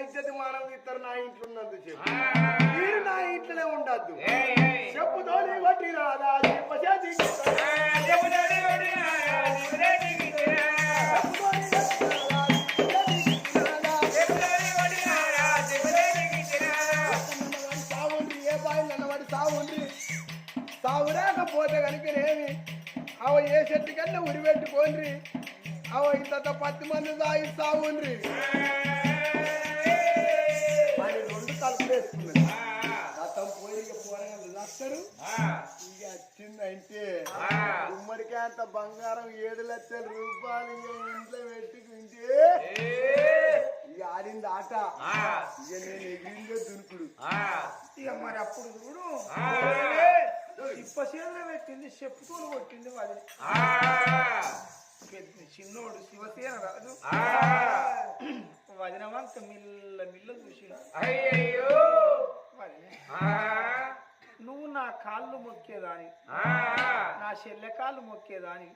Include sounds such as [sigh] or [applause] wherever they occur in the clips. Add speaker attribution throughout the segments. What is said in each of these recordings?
Speaker 1: ఇజ్జతి మానవ ఇద్దరు నా ఇంట్లో ఉన్నది చెప్పు. మీరు నా ఇంట్లోనే ఉండద్దు. చెప్పుతో కొట్టి రాదా చెప్పచేది సావుండ్రి ఏ బాయిలు అన్నవాడి సావుండ్రి సావు రాకపోతే కనుకనేమి అవ ఏ చెట్టు కన్నా ఉరి పెట్టుకోండ్రి. అవ ఇంత పత్తి మంది సాగి సావుండ్రి. అని రెండు తలుపులు వేసుకున్నది గతం పోయి ఇక పోరగాళ్ళు వస్తారు ఇక వచ్చిందంటే ఉమ్మడికాయ అంత బంగారం ఏడు లక్షల రూపాయలు ఇంట్లో పెట్టుకుంటే ఇక ఆడింది ఆట. ఇక నేను ఎగిరిందే దునుకుడు.
Speaker 2: ఇక మరి అప్పుడు చూడు. ఇప్ప పెట్టింది చెప్పుతూ కొట్టింది వదిలి పెద్ద చిన్నోడు శివసేన రాజు. వంక మిల్ల మిల్ల చూసి
Speaker 3: ఆ,
Speaker 2: నువ్వు నా కాళ్ళు మొక్కేదాని. నా చెల్లె కాళ్ళు మొక్కేదాని.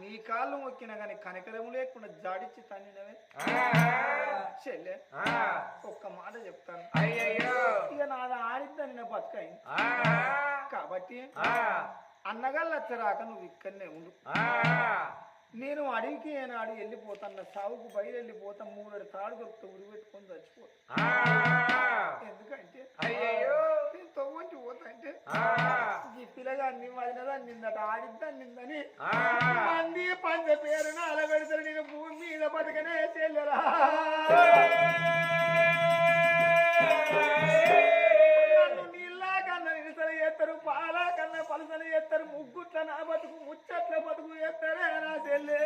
Speaker 2: నీ కాళ్ళు మొక్కినా కానీ కనకరము లేకుండా జాడిచ్చి తన్నినవే. చెల్లె ఒక్క మాట చెప్తాను. ఇక నాది ఆడిద్దని నా బతుకైంది. కాబట్టి
Speaker 3: ఆ,
Speaker 2: అన్నగాళ్ళచ్చరాక నువ్వు ఇక్కడనే ఉండు. నేను అడవికి ఏనాడు వెళ్ళిపోతాను సాగుకు బయలు వెళ్ళిపోతా మూడు తాడు దొరికితే ఉరి పెట్టుకొని చచ్చిపోతా. ఎందుకంటే
Speaker 3: అయ్యయ్యో.
Speaker 2: నేను తవ్వంటి పోతా అంటే
Speaker 3: ఆ,
Speaker 2: ఈ పిల్లగాన్ని వదినదాన్ని నిందట ఆడిద్దాన్ని నిందని మంది పంచ పేరున అలబెడతారు నేను భూమి మీద బతకనే చెల్లెరా చేస్తారు నా బతుకు ముచ్చట్ల బతుకు ఎత్తరే నా చెల్లె.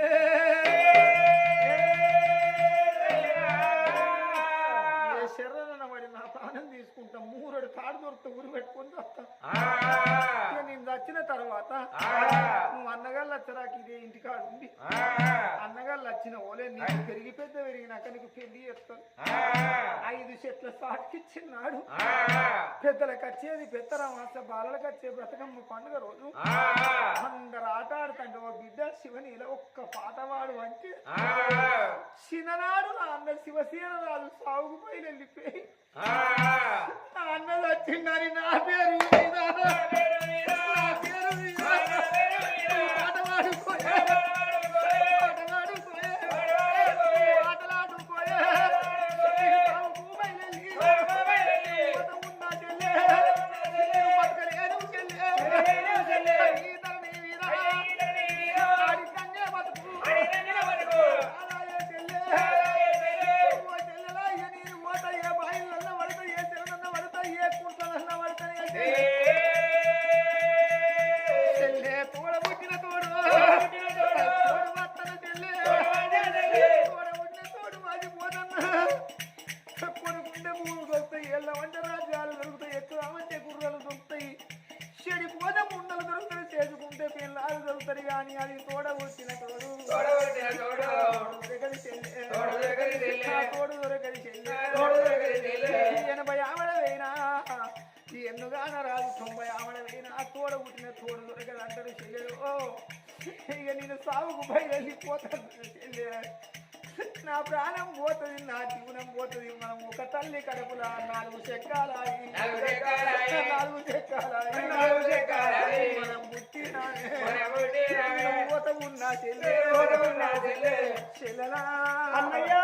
Speaker 2: శర్రన మరి నా ప్రాణం తీసుకుంటా మూరడు కాడు దొరికితే ఊరు పెట్టుకొని వస్తా. నేను చచ్చిన తర్వాత. నువ్వు అన్నగాళ్ళు వచ్చరాకి ఇదే ఇంటికాడు ఉంది
Speaker 3: ఆ,
Speaker 2: అన్నగాళ్ళు వచ్చిన ఓలే నీకు పెరిగి పెద్ద పెరిగినాక నీకు పెళ్ళి చేస్తాను. ఐదు చెట్ల సాటికిచ్చిన్నాడు పెద్దలకు వచ్చేది పెద్దరామాస బాలలకు వచ్చే బ్రతకమ్మ పండుగ రోజు. అందరు ఆట ఆడుతుంటే ఓ బిడ్డ శివని ఇలా ఒక్క పాట వాడు అంటే చిన్ననాడు నా అన్న శివసేన రాజు సాగుకు పైన వెళ్ళిపోయి అన్న వచ్చిందని నా పేరు మీద Yeah. ఎన్నుగాన రాదు తొంభై ఆవిడ వేయినా తోడ పుట్టిన తోడు దొరకదు అంటారు చెల్లెలు ఓ, ఇక నేను సాగుకు బయలుపోతాను చెల్లె నా ప్రాణం పోతుంది నా జీవనం పోతుంది మనం ఒక తల్లి కడుపులా నాలుగు చెక్కాలాయి
Speaker 3: నాలుగు చెక్కాలాయి.
Speaker 2: నాలుగు చెక్కాలాయి. మనం.
Speaker 3: మనం
Speaker 2: పోత ఉన్నా చెల్లె
Speaker 3: ఉన్నా చెల్లె.
Speaker 2: చెల్లెలా అన్నయ్య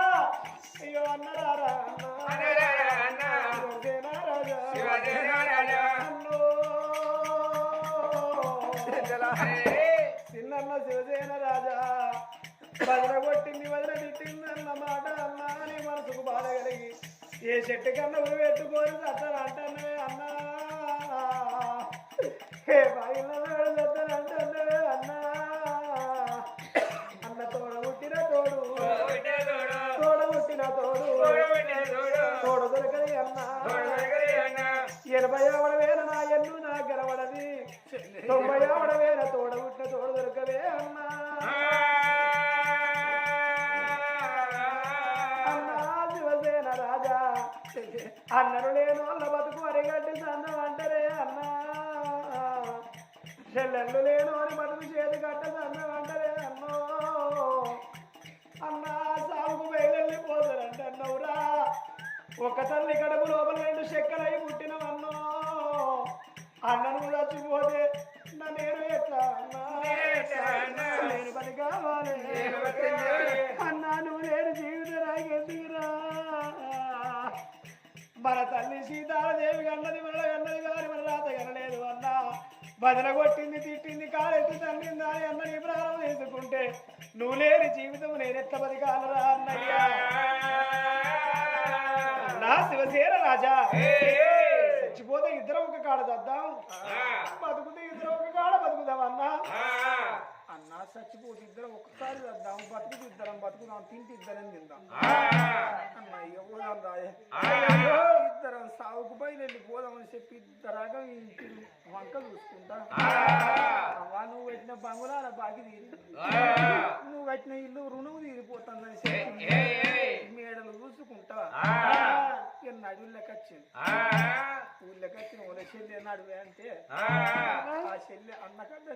Speaker 2: అయ్యో అన్నరారా అన్న. చిన్నన్న శివసేన రాజా వదల కొట్టింది వదల తిట్టింది అన్న మాట అన్నా నీ మనసుకు బాధ కలిగి ఏ చెట్టు కన్నా ఉరి పెట్టుకోని చట్టను అంటానే అన్నా ఏ బాయిలో చట్టను అంటానే అన్నా అన్న తోడ పుట్టిన తోడు
Speaker 3: తోడ
Speaker 2: పుట్టిన తోడు
Speaker 3: తోడబుట్టిన తోడు.
Speaker 2: దొరకది అన్నా
Speaker 3: అన్న.
Speaker 2: ఎనభై ఆవిడ వేల నా ఎన్ను నా గెలవడది తొంభై ఆవిడ తోడు దొరకవే అన్నా. అన్నా శివసేన రాజా. అన్నరు లేను వాళ్ళ బతుకు అరిగడ్డి సన్నం అంటారే అన్నా. చెల్లెళ్ళు లేను అని బతుకు చేతి కట్ట సన్నం అంటారే అన్నో. అన్నా సాగుకు బయలుపోతారంట అన్నవురా ఒక తల్లి కడుపు లోపల రెండు చెక్కలై పుట్టినవన్నో. అన్నను చచ్చిపోతే నా నేను ఎట్లా అన్నా?
Speaker 3: అన్నా?
Speaker 2: నేను పని కావాలి. అన్నా నువ్వు జీవితం మన తల్లి సీతాదేవి అన్నది మన అన్నది గారి మన రాత కనలేదు అన్న. బదల కొట్టింది తిట్టింది కాలెత్తి తల్లింది అని అన్నని ప్రాణం తీసుకుంటే నువ్వు లేని జీవితం నేనెట్ల బతికాలరా అన్నయ్యా? నా శివసేన రాజా. చచ్చిపోతే ఇద్దరం ఒక కాడ చద్దాం బతుకుతే ఇద్దరం అన్నా చచ్చిపోతే ఇద్దరం ఒక్కసారి చద్దాం బతుకుతే ఇద్దరం బతుకుదాం తింటే ఇద్దరం తిందాం. అన్న రాయే? ఇద్దరం సాగుకు పైన వెళ్ళి పోదామని చెప్పి ఇద్దరాగా ఇంటి వంక చూసుకుంటా. అవ్వా నువ్వు పెట్టిన బంగుళాల బాకి తీరి. నువ్వు కట్టిన ఇల్లు రుణము తీరిపోతుందని చెప్పి మేడలు చూసుకుంటా. ఇక నడువులకి వచ్చింది. ఊళ్ళకి వచ్చిన చెల్లి నడువే అంటే ఆ. చెల్లి అన్నకన్నా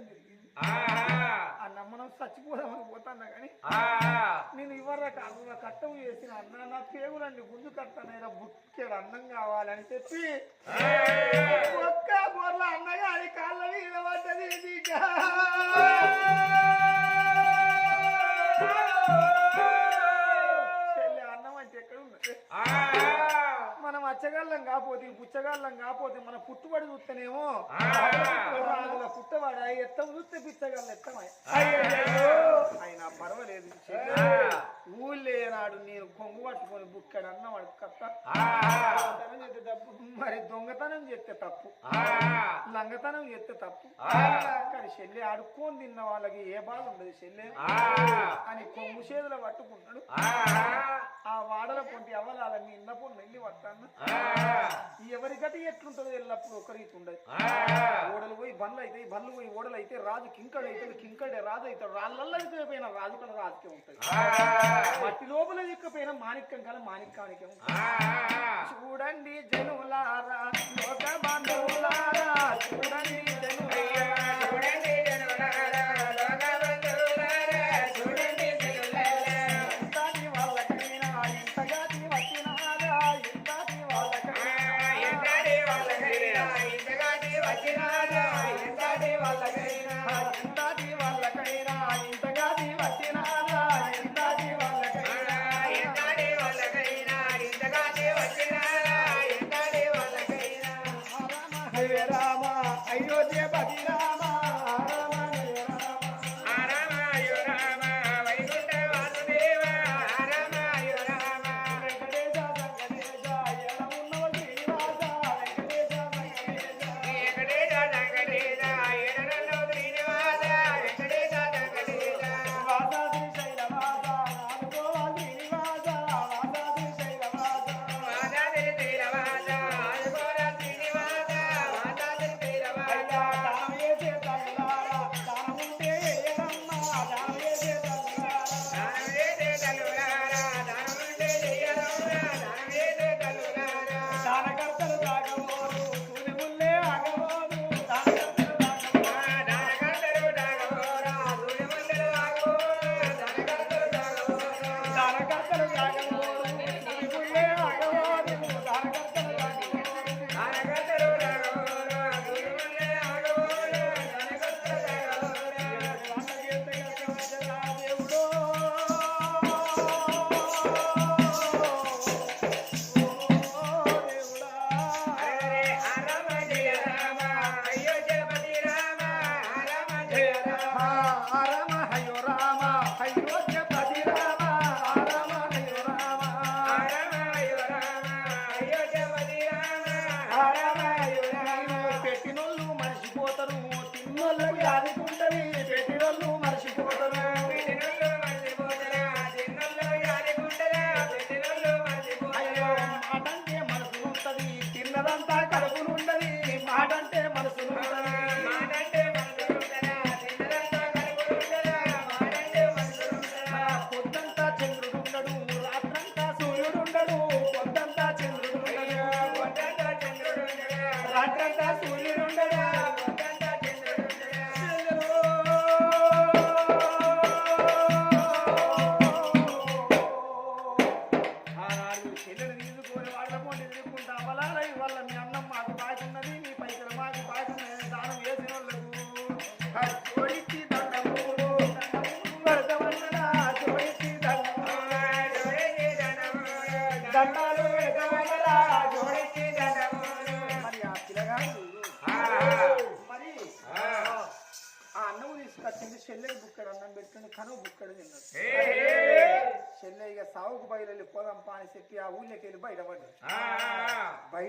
Speaker 2: తిరిగింది అన్న మనం చచ్చిపోదామని పోతాన్నా కానీ నేను ఇవ్వరా అన్న కట్టం చేసిన అన్న నా పేగులండి గుంజు కట్టనైనా బుక్కేడు అన్నం కావాలని చెప్పి ఒక్క బోర్ల అన్నగా అది కాళ్ళ మీద మనం అచ్చగాళ్ళం కాపోతే పుచ్చగాళ్ళం కాపోతే మన పుట్టుబడి చూస్తేనేమో పుట్టవాడ ఎత్తం చూస్తే పిచ్చగాళ్ళు ఎత్తమాయి అయినా పర్వాలేదు. చెల్లి. ఊళ్ళో నాడు నేను కొంగు పట్టుకొని బుక్కడు అన్నం వాడు తప్పు. మరి దొంగతనం చేస్తే తప్పు. లంగతనం చేస్తే తప్పు. కానీ చెల్లి అడుక్కొని తిన్న వాళ్ళకి ఏ బాధ ఉండదు చెల్లె. అని కొంగు చేతులు పట్టుకుంటాడు. ఆ వాడల పొంటి అవలాలని ఇన్న పొన్ను వెళ్ళి పట్టాను ఎవరి గతి ఎట్లుంటుందో ఎల్లప్పుడు ఒకరికి ఉండదు ఓడలు పోయి బండ్లు అయితే బండ్లు పోయి ఓడలు అయితే రాజు కింకడు అయితే కింకడే రాజు అవుతాడు రాళ్ళల్లో పోయిన రాజు కల రాజుకే ఉంటుంది. మట్టి లోపల చిక్కపోయిన మాణిక్యం కల మాణిక్యానికే ఉంటుంది. చూడండి జనులారా లోక బంధువులారా చూడండి జనులారా.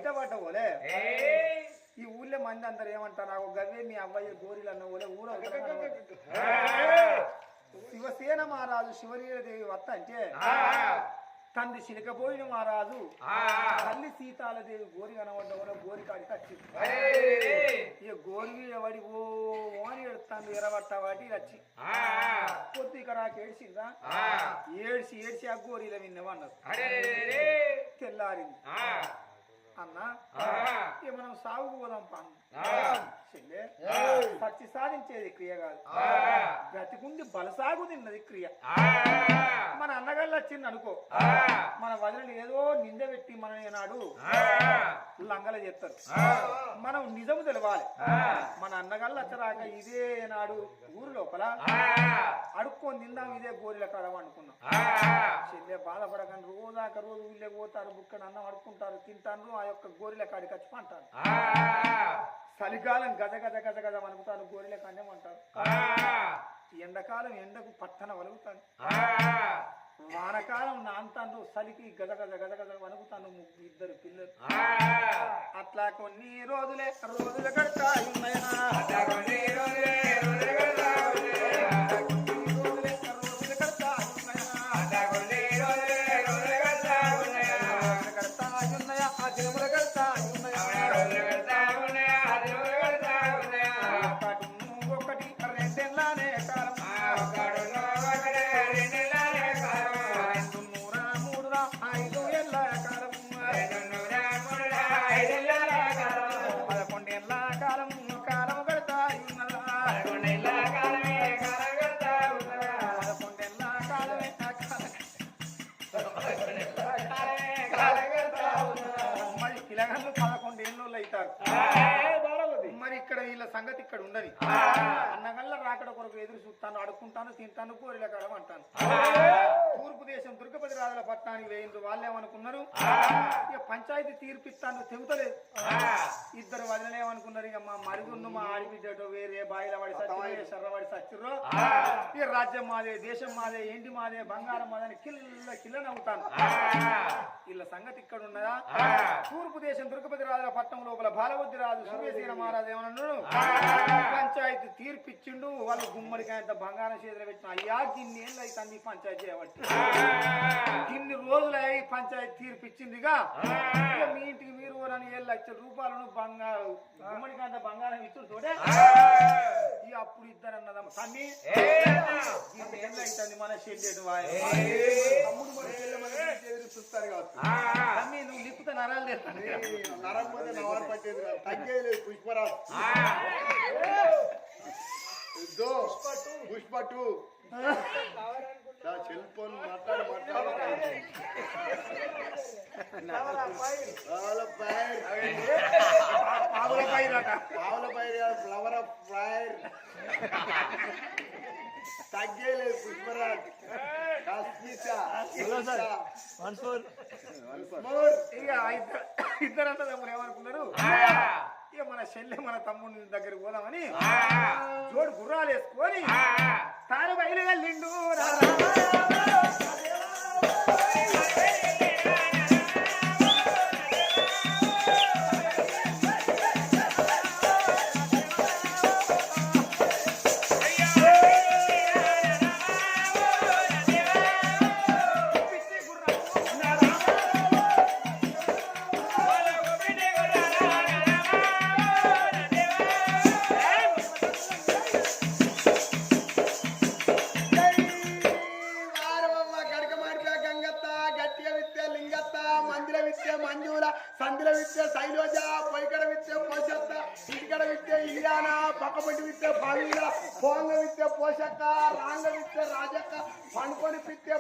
Speaker 2: బయటపడ్డ పోలే ఈ ఊళ్ళో మంది అందరు ఏమంటారు? నాకు గవ్వే మీ అబ్బాయి గోరీలు అన్న పోలే ఊరు శివసేన మహారాజు శివలీలదేవి వత్త అంటే తండ్రి చిలకపోయిన మహారాజు తల్లి సీతాలదేవి గోరి కనబడ్డ కూడా గోరి కాడికి వచ్చింది ఇక గోరి పడి ఓ అని ఎడుతాను ఎరబట్ట వాటి వచ్చి పొద్దు ఇక రాకి ఏడ్చిందా ఏడ్చి ఏడ్చి ఆ గోరీల విన్నవన్నారు తెల్లారింది. అన్న మనం సాగుకు పోదాం చెల్లె పచ్చి సాధించేది క్రియ కాదు. బ్రతికుంది బలసాగు తిన్నది క్రియ. మన అన్నగాళ్ళు వచ్చింది అనుకో. మన వదిలి ఏదో నింద పెట్టి మన నాడు లంగల చెప్తారు మనం నిజం తెలవాలి. మన అన్నగాళ్ళు వచ్చరాక ఇదే నాడు ఊరు లోపల అడుక్కొని తిందాం ఇదే గోరిల కడవ అనుకున్నాం. చెల్లె బాధపడకండి రోజాక రోజు ఊళ్ళో పోతారు బుక్కని అన్నం అడుక్కుంటారు తింటారు ఆ యొక్క గోరిల కాడికి వచ్చి పంటారు. చలికాలం గజ గజ గజ గజ వణుకుతాను గోరిల కన్నం అంటారు. ఎండాకాలం ఎండకు పట్టణ వలుగుతాను వానకాలం నాంతాను చలికి గజ గజ గజ గజ వణుకుతాను ఇద్దరు పిల్లలు. అట్లా కొన్ని రోజులే రోజులు గడతాయి రోజులే రోజులు జగన్లు పదకొండు ఏళ్ళు అవుతారు మరి ఇక్కడ వీళ్ళ సంగతి ఇక్కడ ఉండదు. అన్నగల్ల రాకడ కొరకు ఎదురు చూస్తాను అడుక్కుంటాను తింటాను కోరిల కడం అంటాను. తూర్పు దేశం దుర్గపతి రాజుల పట్టణానికి వేయింది వాళ్ళేమనుకున్నారు ఇక పంచాయతీ తీర్పిస్తాను తెగుతలేదు ఇద్దరు వదిలేమనుకున్నారు ఇక మా మరుగున్ను మా ఆడిబిడ్డటో వేరే బాయిల వాడి శర్రవాడి సచ్చిరో ఇక రాజ్యం మాదే దేశం మాదే ఏంటి మాదే బంగారం మాదే అని కిల్ల కిల్ల నవ్వుతాను. వీళ్ళ సంగతి ఇక్కడ ఉన్నదా? తూర్పు దేశం దుర్గపతి రాజుల పట్టణం లోపల బాలవద్ది రాజు సూర్యసేన మహారాజు ఏమన్నాడు? పంచాయతీ తీర్పిచ్చిండు వాళ్ళు గుమ్మడికాయంత బంగారం చేతులు పెట్టిన. అయ్యా గిన్ని ఏళ్ళు ఈ పంచాయతీ చేయబట్టి. ఇన్ని రోజులై పంచాయతీ తీర్పిచ్చిందిగా. మీ ఇంటికి మీరు అని ఏళ్ళు లక్షల రూపాయలను బంగారం గుమ్మడికాంత బంగారం ఇచ్చుతోటే ఇక అప్పుడు ఇద్దరు అన్నదమ్మ తమ్మి ఏళ్ళు అవుతుంది మన చెల్లెడు లిప్పుత నరాలు తెస్తాను
Speaker 1: పట్టేది కాదు. తగ్గేది లేదు పుష్పరాజు పావుల ఫ్లవర్ ఆఫ్ ఫైర్ తగ్గేలేదు పుష్పరాజ్.
Speaker 2: ఇక ఇద్దరు ఇద్దరు అన్నదమ్ములు ఏమనుకున్నారు ఇక మన చెల్లె మన తమ్ముడి దగ్గరికి పోదామని జోడు గుర్రాలు వేసుకొని తాను బయలు వెళ్ళిండు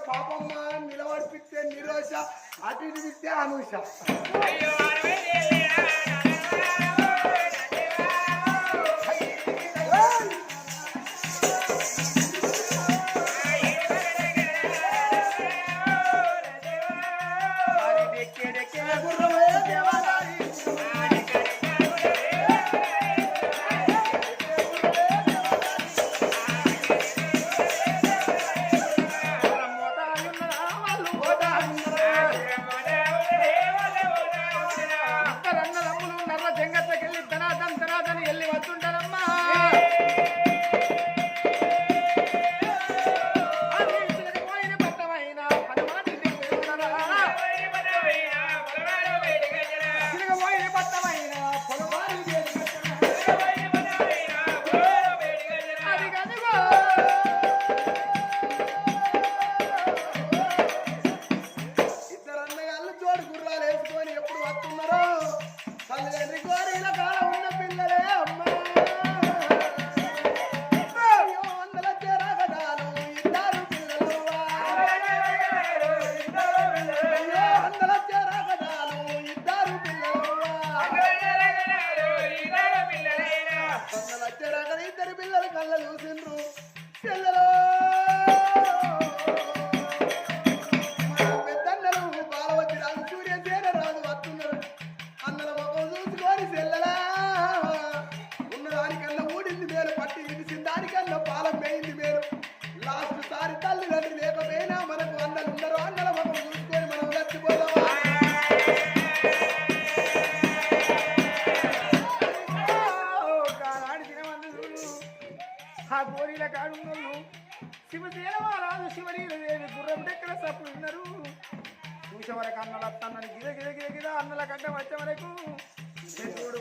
Speaker 1: పాపమ్మ నిలబడి పిత్తే నిరోష అటు విత్తే అనూష.
Speaker 3: అయ్యో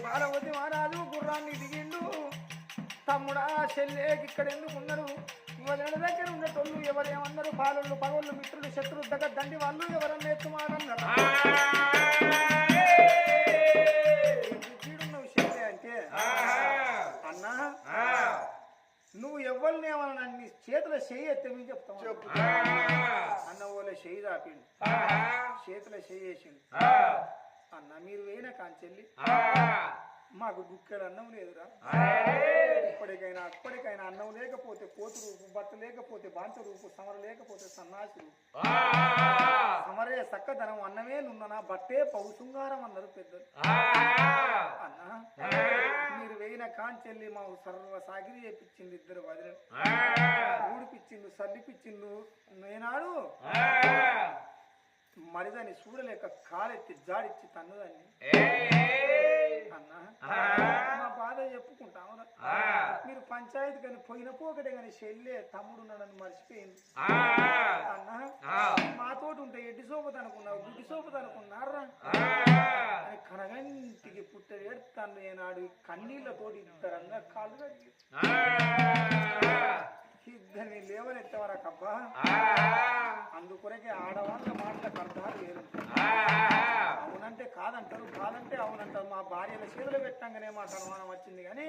Speaker 1: బాలవతి
Speaker 2: మహారాజు గుర్రాన్ని దిగిండు తమ్ముడా చెల్లేకి ఇక్కడ ఎందుకు ఉన్నారు ఎవరి దగ్గర ఉండేటోళ్ళు ఎవరేమన్నారు? పాలళ్ళు పగోళ్ళు మిత్రులు శత్రువు దగ్గర దండి వాళ్ళు ఎవరన్నా ఎత్తుమాడన్నారు నువ్వు చెల్లె అంటే? అన్నా నువ్వు ఎవరిని ఏమన్నా నీ చేతుల చెయ్యి ఎత్తే మేము చెప్తాం.
Speaker 1: చెప్పు
Speaker 2: అన్న వాళ్ళ చెయ్యి దాపిండు. చేతుల చెయ్యి వేసిండు. అన్న మీరు వేయిన కాంచెల్లి. మాకు గుక్కెడు అన్నం లేదురా. ఇప్పటికైనా అప్పటికైనా అన్నం లేకపోతే కోతు రూపు బట్ట లేకపోతే బాంచ రూపు సమర లేకపోతే సన్నాసి రూపు సమరే సక్కదనం అన్నమే నున్ననా బట్టే పౌశృంగారం అన్నారు పెద్దలు. అన్నా మీరు వేయిన కాంచెల్లి మా సర్వ సాగిరి చేపించింది ఇద్దరు వదిలి. ఊడిపిచ్చిండు సర్దిపిచ్చిండు నేనాడు. మరిదని చూడలేక కాలెత్తి జాడిచ్చి తన్నుదాన్ని. అన్నా మా బాధ చెప్పుకుంటాము మీరు పంచాయతీ కానీ పోయిన పోకటే కానీ చెల్లె తమ్ముడు నన్ను మర్చిపోయింది. అన్నా మాతోటి ఉంటే ఎడ్డి సోపతి అనుకున్నావు గుడ్డి సోపతి అనుకున్నారా? అని కనగంటికి పుట్ట ఏడుతాను ఏనాడు కన్నీళ్ళతోటి ఇద్దరంగా కాళ్ళు కడిగి ఇద్దరిని లేవనెత్తవరకబ్బా. అందుకొరకే ఆడవాళ్ళ మాటలకు అర్థాలు వేరు. అవునంటే కాదంటారు కాదంటే అవునంటారు. మా భార్యల చేతులు పెట్టంగానే మాట అనుమానం వచ్చింది కానీ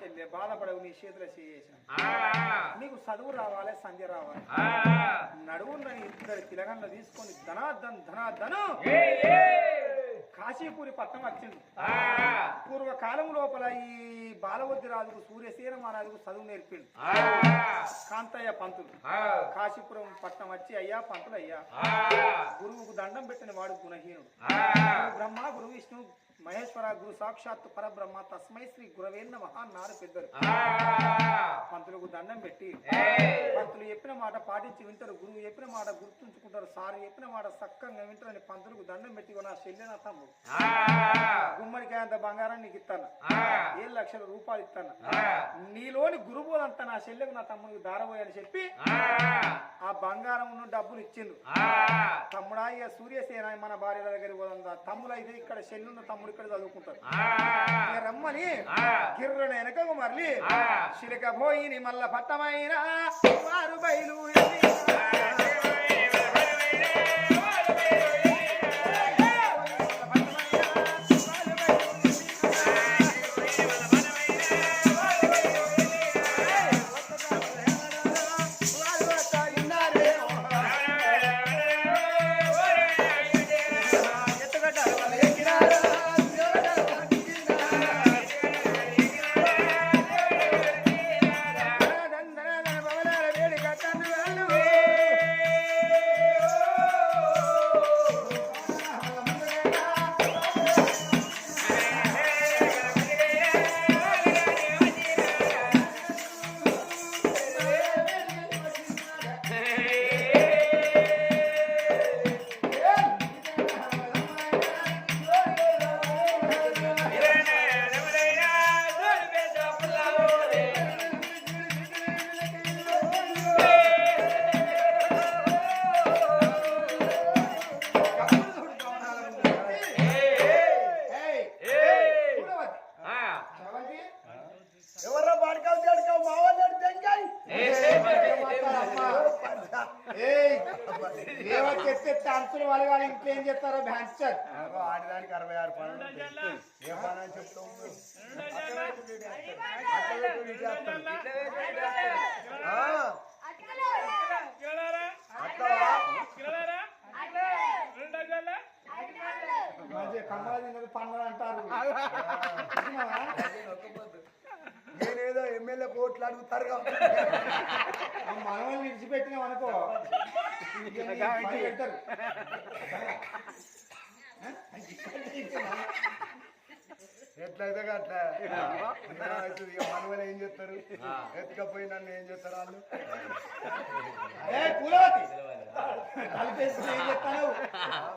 Speaker 2: చెల్లె బాధపడవు నీ చేతులు చేసిన నీకు చదువు రావాలి సంధ్య రావాలి. నడువుందని ఇద్దరు పిలగండ్ల తీసుకొని ధనాధన్ ధనాధను కాశీపూరి పట్టణం వచ్చింది. పూర్వకాలం లోపల ఈ బాలవద్ది రాజుకు సూర్యసేన మహారాజుకు చదువు నేర్పిండు. కాంతయ్య పంతులు. కాశీపురం పట్నం వచ్చి అయ్యా పంతులు అయ్యా గురువుకు దండం పెట్టిన వాడు గుణహీనుడు. బ్రహ్మ గురు విష్ణు మహేశ్వర గురు సాక్షాత్ పరబ్రహ్మ తస్మై శ్రీ గురవేన్న మహాన్నారు పెద్దలు పంతులకు దండం పెట్టి పంతులు చెప్పిన మాట పాటించి వింటారు గురువు చెప్పిన మాట గుర్తుంచుకుంటారు సారు చెప్పిన మాట సక్కంగా వింటారని పంతులకు దండం పెట్టి "ఓ నా చెల్లె నా తమ్ముడు గుమ్మడికాయ అంత బంగారం నీకు ఇస్తాను ఏడు లక్షల రూపాయలు ఇస్తాను నీలోని గురువులంతా నా చెల్లెకు నా తమ్ముడికి దారబోయని చెప్పి ఆ. బంగారం డబ్బులు ఇచ్చిండు. తమ్ముడా ఇక సూర్యసేన మన భార్యల దగ్గర పోదా తమ్ముడు అయితే ఇక్కడ చెల్లున్న తమ్ముడు ఇక్కడ చదువుకుంటారు రమ్మని గిర్రన వెనకకు మరలి చిలక పోయిని మల్ల పట్టమైన వారు బయలు పండుగ అంటారు?
Speaker 1: నేనేదో ఎమ్మెల్యే కోట్లు అడుగుతారు
Speaker 2: మనవల్ని విడిచిపెట్టినాం అనుకో. పెడతారు
Speaker 1: ఎట్లయితే అట్లా మనవలు ఏం చేస్తారు? ఎత్తుకపోయి నన్ను ఏం చేస్తారు వాళ్ళు?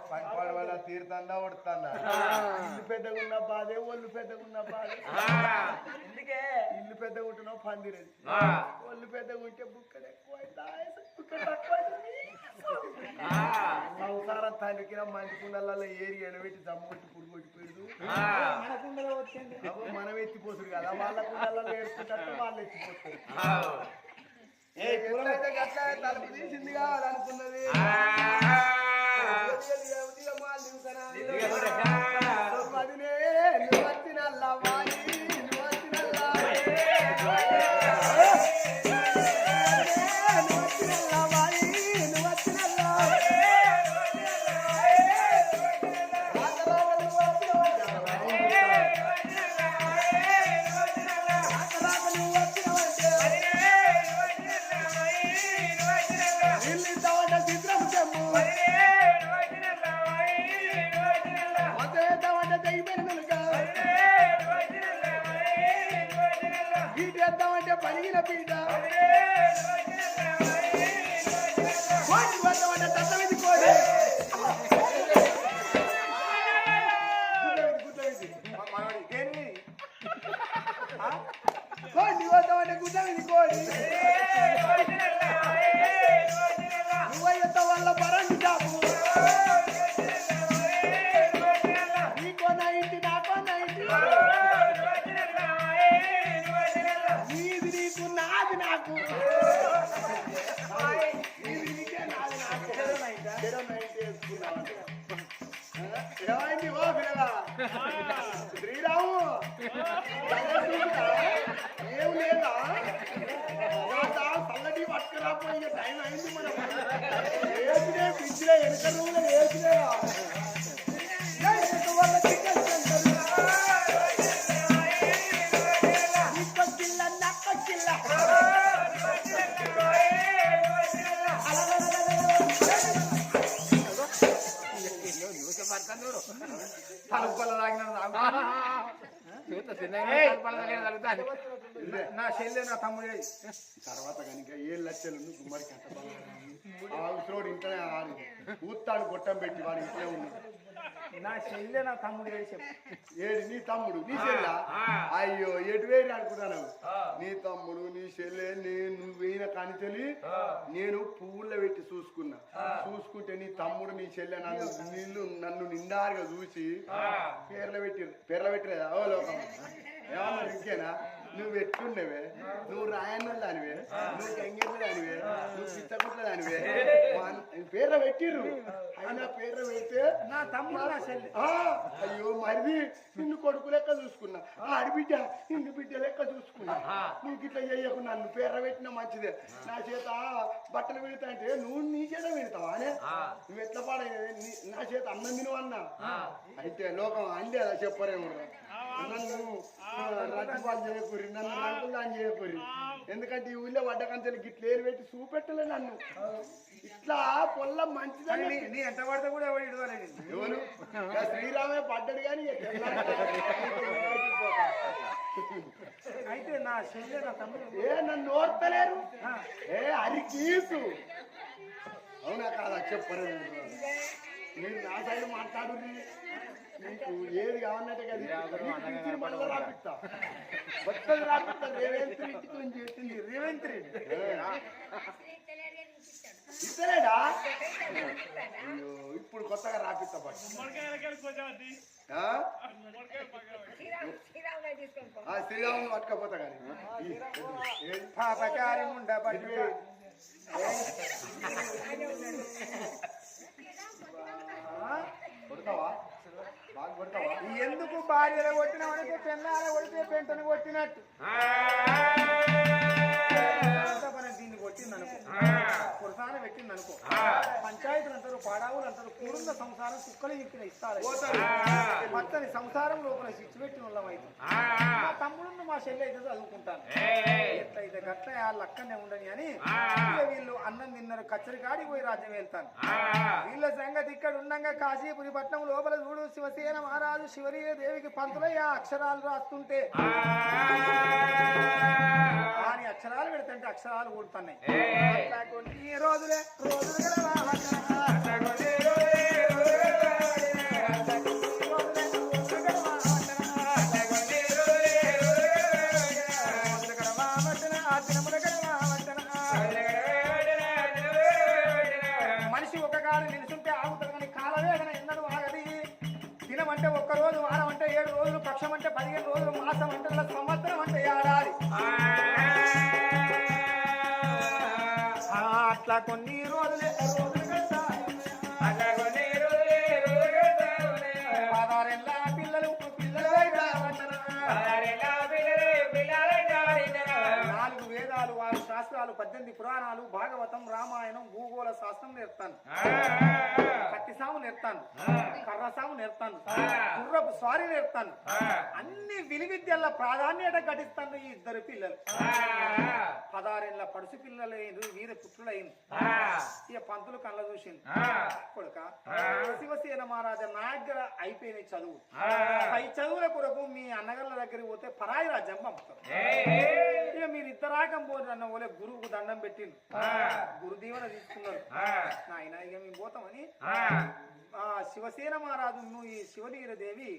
Speaker 1: పంటవాడి వల్ల తీరుతుందా ఉడుతుందా ఇల్లు పెద్దగా ఉన్న బాధే ఒళ్ళు పెద్దగా ఉన్న బాధే ఇల్లు పెద్దగా ఉంటున్నావు పందిరేది ఒళ్ళు పెద్దగా ఉంటే బుక్కలు ఎక్కువ బుక్క తక్కువ సంసారం తండ్రికి మంచి కుండలలో ఏరి ఎడబెట్టి పురుగు కొట్టి పెడుతూ
Speaker 2: మనకుండగా వచ్చింది
Speaker 1: అప్పుడు మనం ఎత్తిపోతురు కదా వాళ్ళ కుండలలో ఏరుకుంటే వాళ్ళు ఎత్తిపోతారు ఎట్లయితే గట్ల తలుపు తీసింది కావాలనుకున్నది వదినే, నువ్వు ఇరవై ఓ పిల్లగా [laughs]
Speaker 2: నా చెల్లె నా తమ్ముడే
Speaker 1: తర్వాత కనుక ఏ లక్షలు గుమ్మడికి అంత బాగా అవసరం ఇంట్లోనే ఆడు ఊత్తాడు గొట్టం పెట్టి వాడు ఇంట్లో ఉన్నాడు.
Speaker 2: నా చెల్లె నా తమ్ముడే చెప్పు.
Speaker 1: ఏడు నీ తమ్ముడు నీ చెల్ల? అయ్యో ఎటు వేరు అనుకున్నాను. నీ తమ్ముడు నీ చెల్లె నేను నువ్వు వేయిన కానిచెలి నేను పువ్వుల్లో పెట్టి చూసుకున్నా. చూసుకుంటే నీ తమ్ముడు నీ చెల్లె నన్ను నీళ్ళు నన్ను నిండారుగా చూసి పేర్ల పెట్టి పేర్ల పెట్టలేదా ఓ లోకం. ఇంకేనా? నువ్వు ఎట్లుండేవే నువ్వు రాయన్న దానివే నువ్వు గంగెర్ల దానివే నువ్వు పిచ్చకుట్ల దానివే పేర్ల పెట్టిర్రు. అయినా పేర్ల పెడితే
Speaker 2: నా తమ్ముడు
Speaker 1: అయ్యో మరిది నిన్ను కొడుకు లెక్క చూసుకున్నా. ఆడబిడ్డ నిన్ను బిడ్డ లెక్క చూసుకున్నా. నువ్వు ఇట్లా చేయకు నన్ను పేర పెట్టినా మంచిదే. నా చేత బట్టలు పెడతా అంటే నువ్వు నీ చేత పెడతావా అనే? నువ్వు ఎట్లా పాడే నా చేత అన్నం తిను అన్నా? అయితే లోకం అందే అలా చెప్పరేమో. నన్ను రద్దుపాలు చేయకూరి నన్ను రంగులు దాన్ని చేయకూరి ఎందుకంటే ఈ ఊళ్ళో వడ్డకంచెలు గిట్ల ఏరు పెట్టి చూపెట్టలే నన్ను. ఇట్లా పొల్ల మంచిదని
Speaker 2: నీ- ఎంత పడితే కూడా ఎవడు ఇడవలేదు
Speaker 1: ఎవరు? శ్రీరామే పడ్డాడు కానీ
Speaker 2: అయితే నా తమ్ముడు
Speaker 1: ఏ నన్ను ఓర్తలేరు ఏ అరికీసు అవునా కాదా? చెప్పరు మీరు నా సైడ్ మాట్లాడు నీకు ఏది కావాలంటే కదా మళ్ళా రాపిస్తా. కొత్తది రాపిస్తా. రేవేంద్ర రెడ్డి గురించి చెప్పింది. రేవంత్ రెడ్డి ఇస్తలేడా? ఇప్పుడు కొత్తగా రాపిస్తా పట్టు శ్రీరాములు పట్టుకపోతా కానీ?
Speaker 2: పాపకారి
Speaker 1: బాగా కొడతావా?
Speaker 2: ఎందుకు భార్యలు కొట్టినామనితే పెళ్ళాల కొడితే పెంటను కొట్టినట్టు. దీన్ని కొట్టింది అనుకో కురసాన పెట్టింది అనుకో పంచాయతీలు అంటారు పాడావులు అంటారు కూడున్న సంసారం కుక్కలు చెప్పిన ఇస్తారు సంసారం లోపల శిక్ష పెట్టిన వాళ్ళం అయితే. మా తమ్ముడు మా చెల్లి అయితే చదువుకుంటాను ఎట్లయితే గట్ల వాళ్ళు అక్కడనే ఉండని అని వీళ్ళు అన్నం తిన్నారు కచ్చరి కాడికి పోయి రాజ్యం వెళ్తాను వీళ్ళ సంగతి ఇక్కడ ఉండంగా కాశీపురి పట్నం లోపల చూడు శివసేన మహారాజు శివరీయ దేవికి పంతులయ్య అక్షరాలు రాస్తుంటే. అక్షరాలు పెడుతుంటే అక్షరాలు కూడుతున్నాయి రోజులే రోజులు దినం అంటే ఒక్క రోజు వారం అంటే ఏడు రోజులు పక్షం అంటే పదిహేను రోజులు అట్లా కొన్ని శాస్త్రాలు పద్దెనిమిది పురాణాలు భాగవతం రామాయణం భూగోళ శాస్త్రం నేర్తాను. కత్తి సాము నేర్తాను. కర్ర సాము నేర్తాను. గుర్రపు స్వారీ నేర్తాను. అన్ని విలువిద్యల ప్రాధాన్యత ఘటిస్తాను ఈ ఇద్దరు పిల్లలు. పదారేళ్ళ పడుసు పిల్లలైన వీర పుత్రులైన ఇక పంతులు కళ్ళ చూసింది కొడుక శివసేన మహారాజా నా దగ్గర అయిపోయినాయి చదువు పై చదువుల కొరకు మీ అన్నగళ్ళ దగ్గరికి పోతే పరాయి రాజ్యం పంపుతారు. ఇద్దరాకం పోదు అన్న ఓలే గురువుకు దండం పెట్టిండు. గురు దీవెన తీసుకున్నారు నాయన ఇక మేము పోతామని ఆ. శివసేన మహారాజును ఈ శివనీర దేవి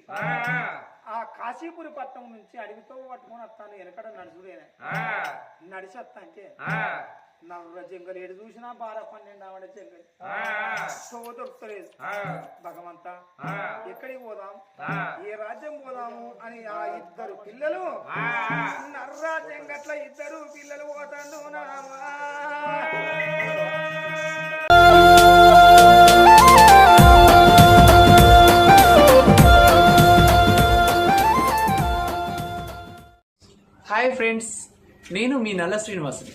Speaker 2: ఆ కాశీపురి పట్టణం నుంచి అడవితో పట్టుకొని వస్తాను వెనకడ నడుచుడేనే. నడిచి వస్తా అంటే నవ్వ జంగలు ఏడు చూసినా బార పన్నెండు ఆవిడ జంగలి సో దొరుకుతలేదు భగవంత ఎక్కడికి పోదాం? ఏ రాజ్యం పోదాము అని ఆ ఇద్దరు పిల్లలు? నర్రాజ్యం గట్ల ఇద్దరు పిల్లలు పోతాను నావా
Speaker 4: హాయ్ ఫ్రెండ్స్ నేను మీ నల్ల శ్రీనివాసుని.